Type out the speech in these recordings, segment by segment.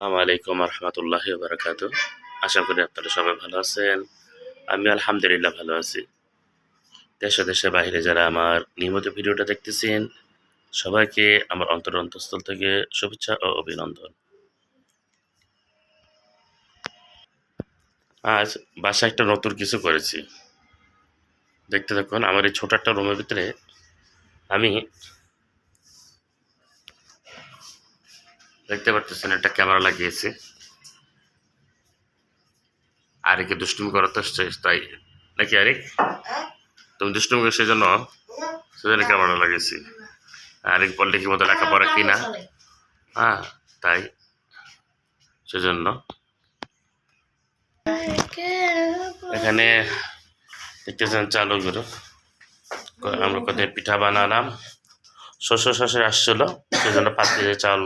আলাইকুম রহমতুল্লাহ বারাকাতু আশা করি আপনারা সবাই ভালো আছেন। আমি আলহামদুলিল্লাহ ভালো আছি। দেশে দেশে বাইরে যারা আমার নিয়মিত ভিডিওটা দেখতেছেন, সবাইকে আমার অন্তর অন্তঃস্থল থেকে শুভেচ্ছা ও অভিনন্দন। আজ বাসা একটা নতুন কিছু করেছি। দেখতে থাকুন, আমার এই ছোট একটা রুমের ভিতরে আমি দেখতে পারতেছেন, একটা ক্যামেরা লাগিয়েছি। আরেকে দুষ্টুমি করার তো তাই। নাকি আরেক? তুমি দুষ্টুমি করো, সেজন্য সেজন্য ক্যামেরা লাগিয়েছি। আরেক বললে কি মতো লেখাপড়া কি না হ্যাঁ তাই। সেজন্য। এখানে দেখতেছেন চালু গুলো আমরা কত পিঠা বানালাম। শ্বশুর শাশুড়ি আসছিল সেজন্য পাত্রে চাল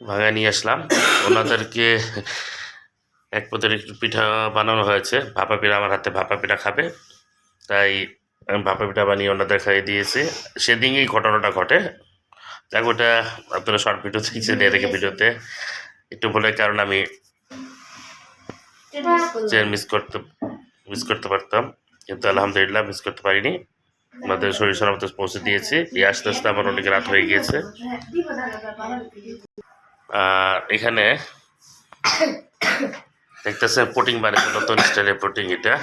ভাঙা নিয়ে আসলাম। ওনাদেরকে এক পদের একটু পিঠা বানানো হয়েছে। ভাপা পিঠা আমার হাতে ভাপা পিঠা খাবে। তাই আমি ভাপা পিঠা বানিয়ে ওনাদের খাইয়ে দিয়েছি। সেদিনই ঘটনাটা ঘটে। যাক ওটা আপনারা শর্ট ভিডিও দেখছেন এর আগে ভিডিওতে। একটু বলে কারণ আমি মিস করতে মিস করতে পারতাম। কিন্তু আলহামদুলিল্লাহ মিস করতে পারিনি। আমাদের শরীর সরামত পৌঁছে দিয়েছি। এই আস্তে আস্তে আমার অনেক রাত হয়ে গিয়েছে। আর এখানে দেখতেছে পোটিং বানিয়েছে নতুন স্টাইলের পোটিং এটা।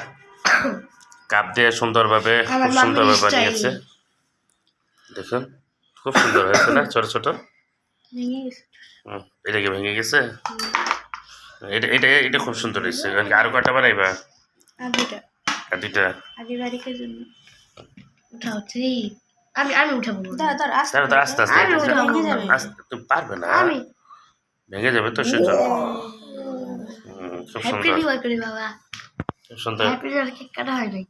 কাপ দিয়ে সুন্দরভাবে খুব সুন্দরভাবে বানিয়েছে। দেখুন খুব সুন্দর হয়েছে না? ছোট ছোট? এটা কি ভেঙে গেছে? এটা এটা এটা খুব সুন্দর হয়েছে। আরও কটা বানাইবা? আদিটা আর দুইটা? উঠাও আমি আমি উঠাবো দাঁড়া দাঁড়া আস্তে আস্তে আস্তে আমি আস্তে- উঠাবো। ভেঙে যাবে। আস্তে তুমি পারবে না। আমি। ভেঙে যাবে তো খুব সুন্দর। করি বাবা। খুব সুন্দর। হ্যাপি নিউ ইয়ার কেক কাটা হয় নাই।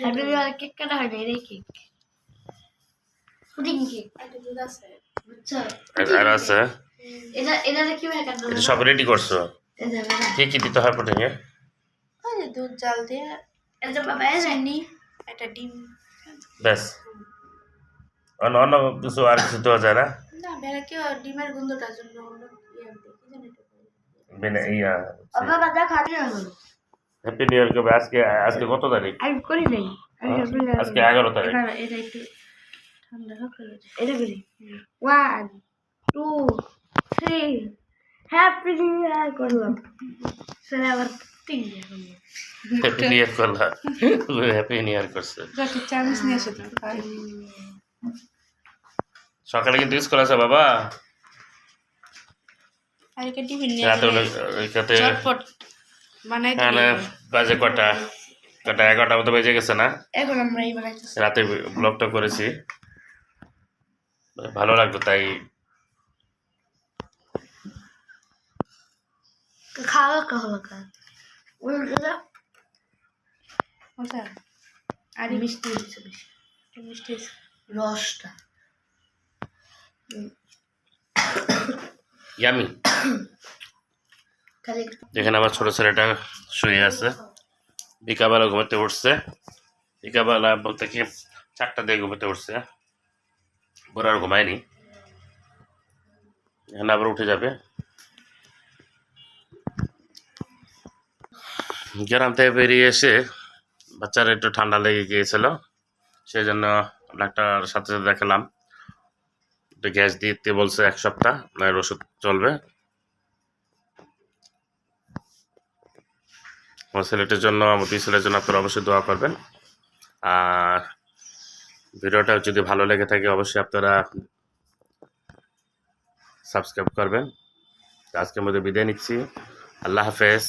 হ্যাপি নিউ ইয়ার কেক কাটা হয় নাই রে কেক পুডিং কেক আর- আছে। এটা এটা কি ভাবে কাটবো? এটা সব রেডি করছ? কি কি দিতে হয় পোটিং এ? দুধ জাল দিয়ে এটা বাবা চিনি একটা ডিম। ব্যাস অন্য অন্য কিছু আর কিছু দেওয়া যায় না? হ্যাপি নিউ ইয়ার কবে? আজকে আজকে কত তারিখ? নিউ আজকে এগারো তারিখ। One two three happy new year করলাম। সেটা আবার তিন হ্যাপি নিউ ইয়ার করলা। হ্যাপি নিউ ইয়ার করছে। সকালে কিন্তু স্কুল আছে বাবা। বাজে কটা? কটা এগারোটা মতো বেজে গেছে না? এখন আমরা এই বানাইতেছি। রাতে ব্লগটা করেছি। ভালো লাগল তাই। খাওয়া খাওয়া উল্টো আর মিষ্টি দিচ্ছে বেশি। একটু মিষ্টি আছে। রসটা। ইয়ামি যেখানে আমার ছোট ছেলেটা শুয়ে আছে। বিকাবেলা ঘুমাতে উঠছে। বিকাবেলা বলতে কি চারটা দিয়ে ঘুমাতে উঠছে। বড় আর ঘুমায়নি। এখানে আবার উঠে যাবে। গ্রাম থেকে বেরিয়ে এসে বাচ্চার একটু ঠান্ডা লেগে গিয়েছিল সেই জন্য ডাক্তার সাথে সাথে দেখালাম। একটু গ্যাস দিতে বলছে এক সপ্তাহ নয় ওষুধ চলবে। আমার ছেলেটির জন্য, আমার দুই ছেলের জন্য আপনারা অবশ্যই দোয়া করবেন। আর ভিডিওটা যদি ভালো লেগে থাকে, অবশ্যই আপনারা সাবস্ক্রাইব করবেন। আজকের মধ্যে বিদায় নিচ্ছি। আল্লাহ হাফেজ।